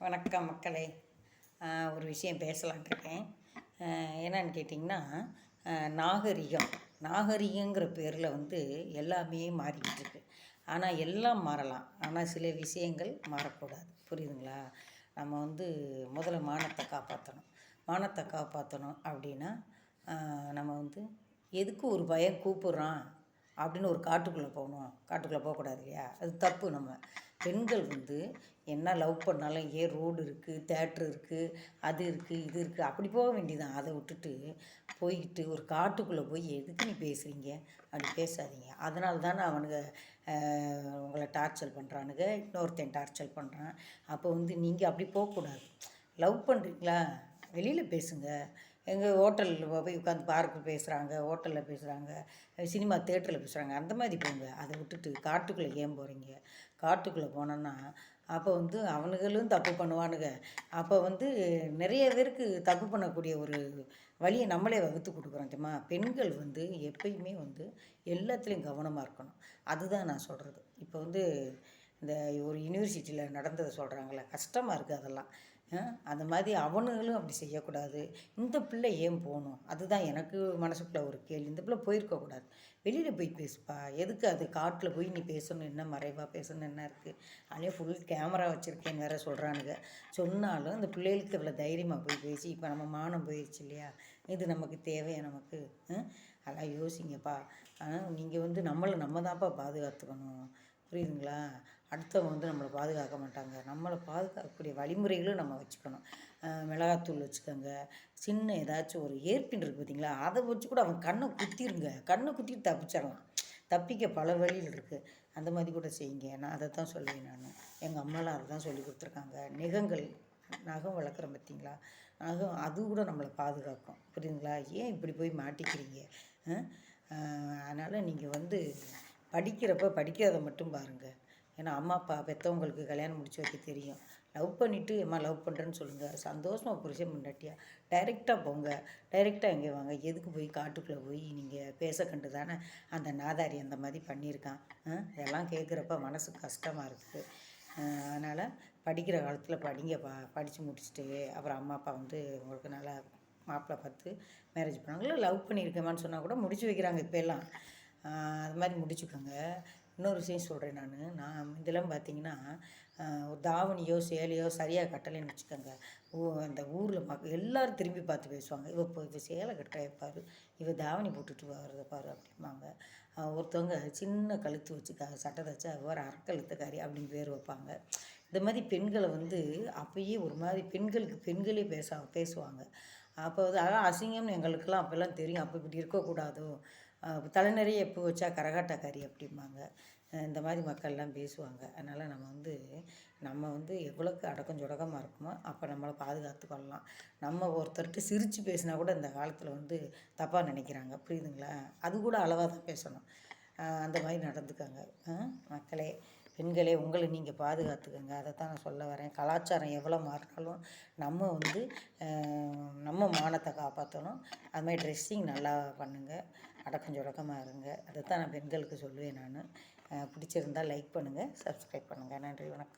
வணக்கம் மக்களே. ஒரு விஷயம் பேசலான் இருக்கேன் என்னன்னு கேட்டிங்கன்னா நாகரிகம். நாகரிகங்கிற பேரில் வந்து எல்லாமே மாறிக்கிட்டு இருக்கு ஆனால் எல்லாம் மாறலாம். ஆனால் சில விஷயங்கள் மாறக்கூடாது. புரியுதுங்களா? நம்ம வந்து முதல்ல மானத்தை காப்பாற்றணும் மானத்தை காப்பாற்றணும் அப்படின்னா நம்ம வந்து எதுக்கு ஒரு பயம் கூப்பிட்றான் அப்படின்னு ஒரு காட்டுக்குள்ளே போகணும். காட்டுக்குள்ளே போகக்கூடாது இல்லையா? அது தப்பு நம்ம. பெண்கள் வந்து என்ன லவ் பண்ணாலும் ஏன் ரோடு இருக்குது தேட்ரு இருக்குது அது இருக்குது இது இருக்குது அப்படி போக வேண்டியதான் அதை விட்டுட்டு போய்கிட்டு ஒரு காட்டுக்குள்ளே போய் எதுக்கு நீ பேசுகிறீங்க அப்படி பேசாதீங்க. அதனால தானே அவனுங்க உங்களை டார்ச்சர் பண்ணுறானுங்க இன்னொருத்தன் டார்ச்சர் பண்ணுறான் அப்போ வந்து நீங்கள் அப்படி போகக்கூடாது. லவ் பண்ணுறீங்களா வெளியில் பேசுங்க. எங்கள் ஹோட்டலில் போய் உட்காந்து பார்க்கில் பேசுகிறாங்க ஹோட்டலில் பேசுகிறாங்க சினிமா தேட்டரில் பேசுகிறாங்க அந்த மாதிரி போங்க. அதை விட்டுட்டு காட்டுக்குள்ளே ஏன் போகிறீங்க காட்டுக்குள்ளே போனோன்னா அப்போ வந்து அவனுங்களும் தப்பு பண்ணுவானுங்க. அப்போ வந்து நிறைய பேருக்கு தப்பு பண்ணக்கூடிய ஒரு வழியை நம்மளே வகுத்து கொடுக்குறோம் தெரியுமா? பெண்கள் வந்து எப்பயுமே வந்து எல்லாத்துலேயும் கவனமாக இருக்கணும். அதுதான் நான் சொல்கிறது இப்போ வந்து இந்த ஒரு யூனிவர்சிட்டியில் நடந்ததை சொல்கிறாங்களே கஷ்டமாக இருக்குது அதெல்லாம். அந்த மாதிரி அவனுங்களும் அப்படி செய்யக்கூடாது. இந்த பிள்ளை ஏன் போகணும்? அதுதான் எனக்கு மனசுக்குள்ளே ஒரு கேள்வி. இந்த பிள்ளை போயிருக்கக்கூடாது வெளியில் போய் பேசுப்பா. எதுக்கு அது காட்டில் போய் நீ பேசணும் என்ன மறைவாக பேசணும் என்ன இருக்குது அதே ஃபுல் கேமரா வச்சுருக்கேன்னு வேற சொல்கிறானுங்க சொன்னாலும் இந்த பிள்ளைகளுக்கு இவ்வளோ தைரியமாக போய் பேசி இப்போ நம்ம மானம் போயிடுச்சு இல்லையா? இது நமக்கு தேவையா நமக்கு? அதெல்லாம் யோசிங்கப்பா. ஆனால் நீங்கள் வந்து நம்மளை நம்ம தான்ப்பா பாதுகாத்துக்கணும். புரியுதுங்களா? அடுத்தவங்க வந்து நம்மளை பாதுகாக்க மாட்டாங்க. நம்மளை பாதுகாக்கக்கூடிய வழிமுறைகளும் நம்ம வச்சுக்கணும். மிளகாத்தூள் வச்சுக்கோங்க. சின்ன ஏதாச்சும் ஒரு ஏற்பின் இருக்குது பார்த்தீங்களா? அதை வச்சு கூட அவன் கண்ணை குத்திருங்க. கண்ணை குத்திட்டு தப்பிச்சிடலாம். தப்பிக்க பல வழிகள் இருக்குது அந்த மாதிரி கூட செய்யுங்க. நான் அதை தான் சொல்லுவேன் நான். எங்கள் அம்மாலாம் அதை தான் சொல்லி கொடுத்துருக்காங்க. நிகங்கள் நகம் வளர்க்குறோம் பார்த்தீங்களா? நகம் அது கூட நம்மளை பாதுகாக்கும். புரியுதுங்களா? ஏன் இப்படி போய் மாட்டிக்கிறீங்க? அதனால் நீங்கள் வந்து படிக்கிறப்ப படிக்கிறத மட்டும் பாருங்கள் ஏன்னா அம்மா அப்பா பெற்றவங்களுக்கு கல்யாணம் முடிச்சு வைக்க தெரியும். லவ் பண்ணிவிட்டு அம்மா லவ் பண்ணுறேன்னு சொல்லுங்கள் சந்தோஷமாக புருஷன் முன்னாட்டியா டைரெக்டாக போங்க. டைரெக்டாக எங்கே வாங்க? எதுக்கு போய் காட்டுக்குள்ளே போய் நீங்கள் பேச கண்டு தானே அந்த நாதாரி அந்த மாதிரி பண்ணியிருக்கான். இதெல்லாம் கேட்குறப்ப மனசு கஷ்டமாக இருக்குது. அதனால் படிக்கிற காலத்தில் படிங்க பா படித்து முடிச்சுட்டு அப்புறம் அம்மா அப்பா வந்து உங்களுக்கு நல்லா மாப்பிள்ளை பார்த்து மேரேஜ் பண்ணாங்களோ லவ் பண்ணியிருக்கேமான்னு சொன்னால் கூட முடிச்சு வைக்கிறாங்க இப்போ எல்லாம் அது மாதிரி முடிச்சுக்கோங்க. இன்னொரு விஷயம் சொல்கிறேன் நான். நான் இதெல்லாம் பார்த்தீங்கன்னா ஒரு தாவணியோ சேலையோ சரியாக கட்டலைன்னு வச்சுக்கோங்க. ஊ அந்த ஊரில் பார்க்க எல்லோரும் திரும்பி பார்த்து பேசுவாங்க. இவ இப்போ இவ சேலை கட்ட பாரு இவ தாவணி போட்டுட்டு வர்றத பாரு அப்படிம்பாங்க. ஒருத்தவங்க சின்ன கழுத்து வச்சு க சட்டை தச்சா வேறு அறக்கழுத்துக்காரி அப்படின்னு பேர் வைப்பாங்க. இந்த மாதிரி பெண்களை வந்து அப்பயே ஒரு மாதிரி பெண்களுக்கு பெண்களே பேச பேசுவாங்க. அப்போ வந்து அதான் அசிங்கம்னு எங்களுக்கெல்லாம் அப்போல்லாம் தெரியும். அப்போ இப்படி இருக்கக்கூடாதோ? தலை நிறைய எப்போ வச்சா கரகாட்டக்காரி அப்படிம்பாங்க. இந்த மாதிரி மக்கள்லாம் பேசுவாங்க. அதனால் நம்ம வந்து நம்ம வந்து எவ்வளோக்கு அடக்கம் சுடக்கமாக இருக்குமோ அப்போ நம்மளை பாதுகாத்து கொள்ளலாம். நம்ம ஒருத்தர்கிட்ட சிரித்து பேசினா கூட இந்த காலத்தில் வந்து தப்பாக நினைக்கிறாங்க. புரியுதுங்களா? அது கூட அளவாக தான் பேசணும். அந்த மாதிரி நடந்துக்காங்க. மக்களே பெண்களே உங்களை நீங்கள் பாதுகாத்துக்கோங்க. அதை தான் நான் சொல்ல வரேன். கலாச்சாரம் எவ்வளோ மாறினாலும் நம்ம வந்து நம்ம மானத்தை காப்பாற்றணும் அது மாதிரி ட்ரெஸ்ஸிங் நல்லா பண்ணுங்கள் அடக்கம் சொடக்கமாக இருங்க. அதை தான் நான் பெண்களுக்கு சொல்லுவேன் நான். பிடிச்சிருந்தால் லைக் பண்ணுங்கள் சப்ஸ்கிரைப் பண்ணுங்கள் நன்றி வணக்கம்.